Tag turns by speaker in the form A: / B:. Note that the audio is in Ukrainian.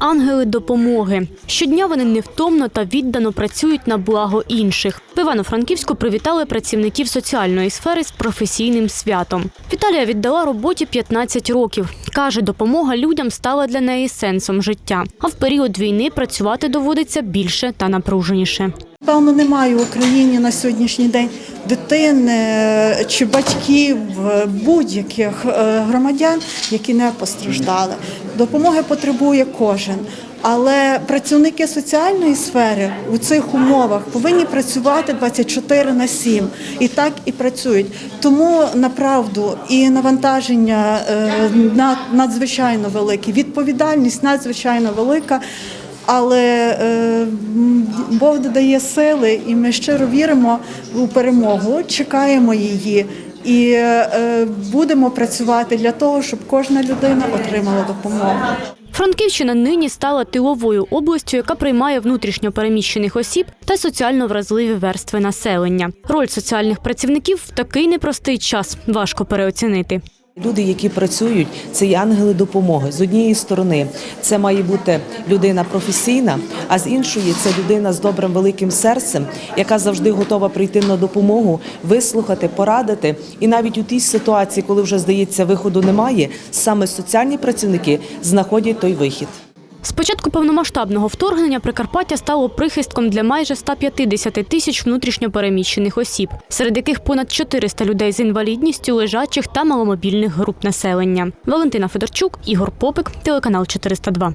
A: ангели допомоги. Щодня вони невтомно та віддано працюють на благо інших. В Івано-Франківську привітали працівників соціальної сфери з професійним святом. Віталія віддала роботі 15 років. Каже, допомога людям стала для неї сенсом життя. А в період війни працювати доводиться більше та напруженіше.
B: Певно, немає в Україні на сьогоднішній день дитини чи батьків е, будь-яких е, громадян, які не постраждали. Допомоги потребує кожен. Але працівники соціальної сфери у цих умовах повинні працювати 24 на 7. І так і працюють. Тому направду і навантаження е, надзвичайно велике, відповідальність надзвичайно велика. Але е, Бог додає сили, і ми щиро віримо у перемогу, чекаємо її і е, будемо працювати для того, щоб кожна людина отримала допомогу.
A: Франківщина нині стала тиловою областю, яка приймає внутрішньо переміщених осіб та соціально вразливі верстви населення. Роль соціальних працівників в такий непростий час важко переоцінити.
C: Люди, які працюють, це є ангели допомоги. З однієї сторони, це має бути людина професійна, а з іншої це людина з добрим великим серцем, яка завжди готова прийти на допомогу, вислухати, порадити. І навіть у тій ситуації, коли вже здається, виходу немає, саме соціальні працівники знаходять той вихід.
A: З початку повномасштабного вторгнення Прикарпаття стало прихистком для майже 150 тисяч внутрішньо переміщених осіб, серед яких понад 400 людей з інвалідністю, лежачих та маломобільних груп населення. Валентина Федорчук, Ігор Попик, телеканал 402.